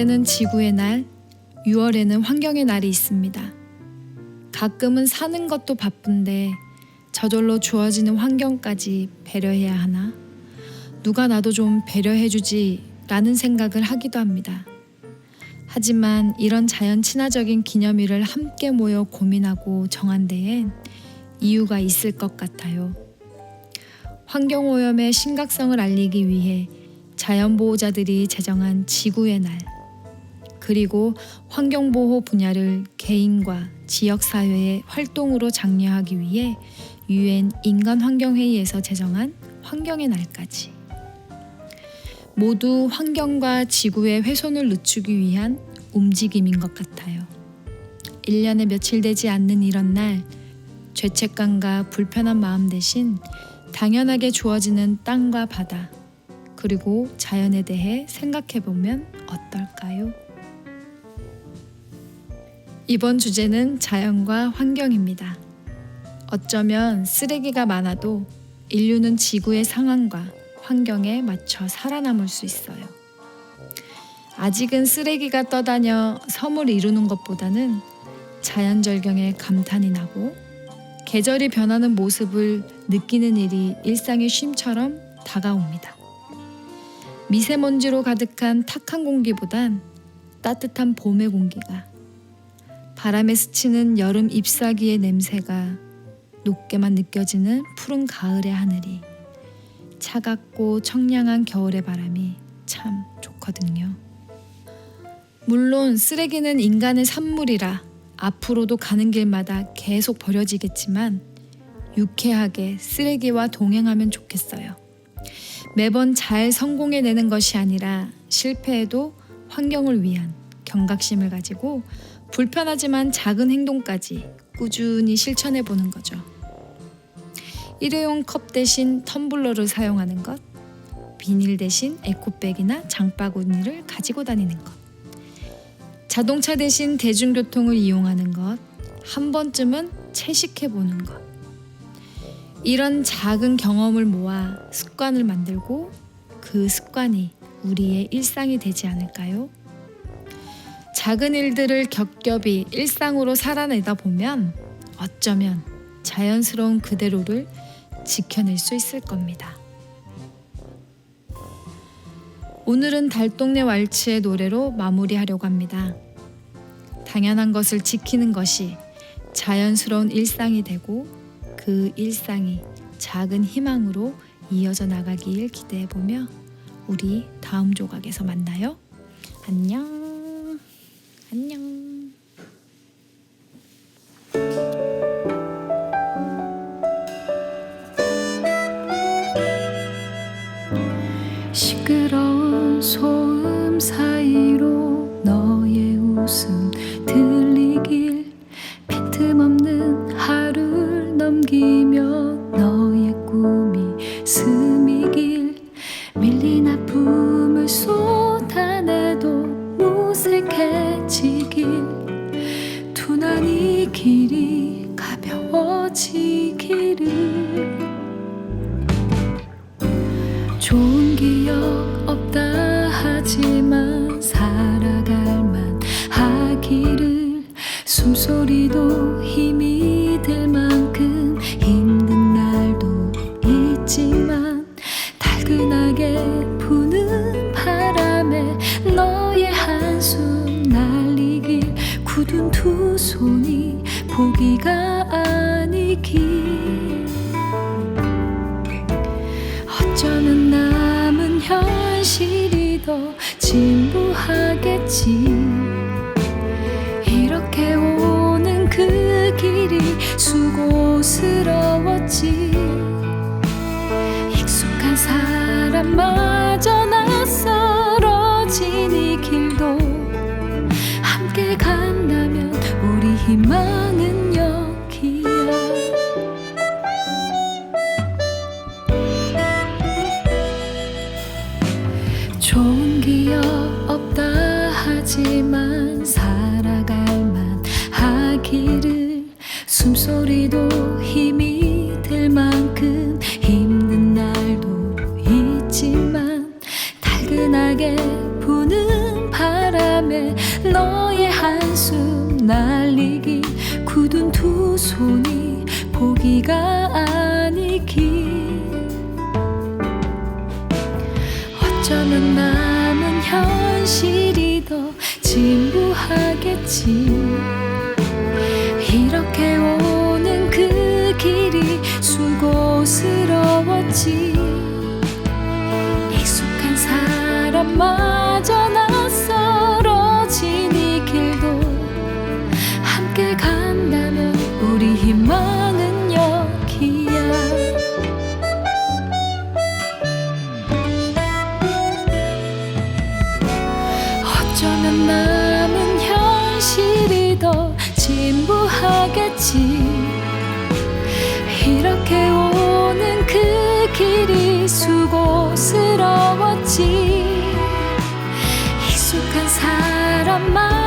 4월에는 지구의 날, 6월에는 환경의 날이 있습니다. 가끔은 사는 것도 바쁜데 저절로 주어지는 환경까지 배려해야 하나? 누가 나도 좀 배려해주지 라는 생각을 하기도 합니다. 하지만 이런 자연 친화적인 기념일을 함께 모여 고민하고 정한 데엔 이유가 있을 것 같아요. 환경오염의 심각성을 알리기 위해 자연보호자들이 제정한 지구의 날, 그리고 환경보호 분야를 개인과 지역사회의 활동으로 장려하기 위해 유엔 인간환경회의에서 제정한 환경의 날까지. 모두 환경과 지구의 훼손을 늦추기 위한 움직임인 것 같아요. 1년에 며칠 되지 않는 이런 날, 죄책감과 불편한 마음 대신 당연하게 주어지는 땅과 바다, 그리고 자연에 대해 생각해 보면 어떨까요? 이번 주제는 자연과 환경입니다. 어쩌면 쓰레기가 많아도 인류는 지구의 상황과 환경에 맞춰 살아남을 수 있어요. 아직은 쓰레기가 떠다녀 섬을 이루는 것보다는 자연 절경에 감탄이 나고 계절이 변하는 모습을 느끼는 일이 일상의 쉼처럼 다가옵니다. 미세먼지로 가득한 탁한 공기보단 따뜻한 봄의 공기가 바람에 스치는 여름 잎사귀의 냄새가 높게만 느껴지는 푸른 가을의 하늘이 차갑고 청량한 겨울의 바람이 참 좋거든요. 물론 쓰레기는 인간의 산물이라 앞으로도 가는 길마다 계속 버려지겠지만 유쾌하게 쓰레기와 동행하면 좋겠어요. 매번 잘 성공해내는 것이 아니라 실패해도 환경을 위한 경각심을 가지고 불편하지만 작은 행동까지 꾸준히 실천해 보는 거죠. 일회용 컵 대신 텀블러를 사용하는 것, 비닐 대신 에코백이나 장바구니를 가지고 다니는 것, 자동차 대신 대중교통을 이용하는 것, 한 번쯤은 채식해 보는 것. 이런 작은 경험을 모아 습관을 만들고 그 습관이 우리의 일상이 되지 않을까요? 작은 일들을 겹겹이 일상으로 살아내다 보면 어쩌면 자연스러운 그대로를 지켜낼 수 있을 겁니다. 오늘은 달동네 왈츠의 노래로 마무리하려고 합니다. 당연한 것을 지키는 것이 자연스러운 일상이 되고 그 일상이 작은 희망으로 이어져 나가길 기대해 보며 우리 다음 조각에서 만나요. 안녕. 소음 사이로 너의 웃음 하지만 살아갈만 하기를 숨소리도 힘이 들 만큼 힘든 날도 있지만 달근하게 부는 바람에 너의 한숨 날리길 굳은 두 손이 포기가 아니길 진부하겠지 이렇게 오는 그 길이 수고스러웠지. 익숙한 사람마저 낯설어진 이 길도 함께 간다면 우리 희망은 달근하게 부는 바람 바람에 너의 한숨 날리기. 굳은 두 손이 보기가 아니기. 어쩌면 남은 현실이 더 진부하겠지. 이렇게 오는 그 길이 수고스러웠지 사람마저 낯설어진 이 길도 함께 간다면 우리 희망은 여기야. 어쩌면 남은 현실이 더 진부하겠지. 이렇게 오는 그 길이 수고스러웠지 사람만